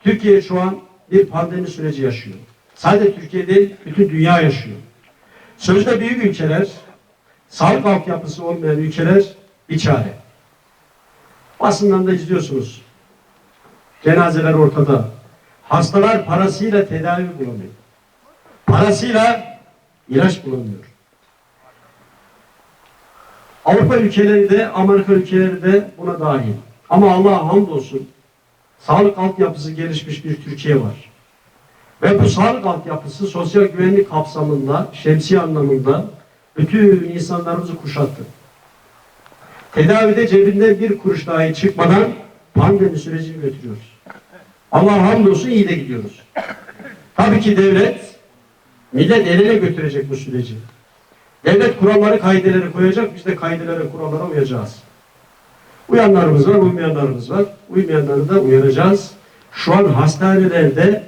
Türkiye şu an bir pandemi süreci yaşıyor. Sadece Türkiye değil, bütün dünya yaşıyor. Sözde büyük ülkeler, sağlık altyapısı olmayan ülkeler bir çare. Basından da izliyorsunuz. Cenazeler ortada. Hastalar parasıyla tedavi bulamıyor. Parasıyla ilaç bulamıyor. Avrupa ülkeleri de, Amerika ülkeleri de buna dahil. Ama Allah'a hamdolsun sağlık altyapısı gelişmiş bir Türkiye var. Ve bu sağlık altyapısı sosyal güvenlik kapsamında, şemsiye anlamında bütün insanlarımızı kuşattı. Tedavide cebinden bir kuruş dahi çıkmadan pandemi sürecini götürüyoruz. Allah hamdolsun iyi de gidiyoruz. Tabii ki devlet millet eline götürecek bu süreci. Devlet kuralları, kaideleri koyacak, biz de kaidelere, kurallara uyacağız. Uyanlarımız var, uymayanlarımız var. Uymayanları da uyaracağız. Şu an hastanelerde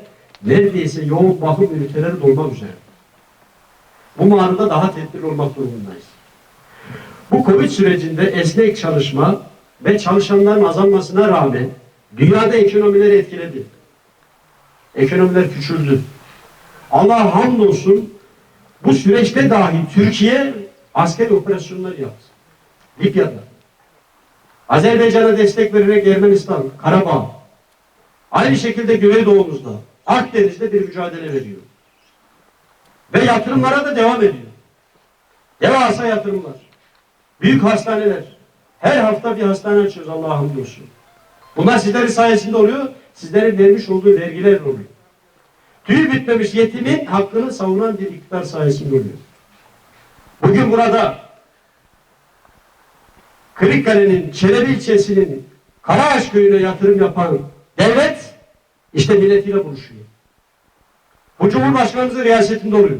neredeyse yoğun bakım üniteleri dolmak üzere. Bu manada daha tedbirli olmak durumundayız. Bu Covid sürecinde esnek çalışma ve çalışanların azalmasına rağmen dünyada ekonomileri etkiledi. Ekonomiler küçüldü. Allah hamdolsun bu süreçte dahi Türkiye askeri operasyonlar yaptı. Libya'da. Azerbaycan'a destek vererek Ermenistan, Karabağ. Aynı şekilde Güneydoğumuzda, Akdeniz'de bir mücadele veriyor. Ve yatırımlara da devam ediyor. Devasa yatırımlar. Büyük hastaneler. Her hafta bir hastane açıyoruz Allah'a hamdolsun. Bunlar sizlerin sayesinde oluyor. Sizlerin vermiş olduğu vergiler oluyor. Tüy bitmemiş yetimin hakkını savunan bir iktidar sayesinde oluyor. Bugün burada Kırıkkale'nin Çelebi ilçesinin Karaağaç köyüne yatırım yapan devlet işte milletiyle buluşuyor. Bu Cumhurbaşkanımızın riyasetinde oluyor.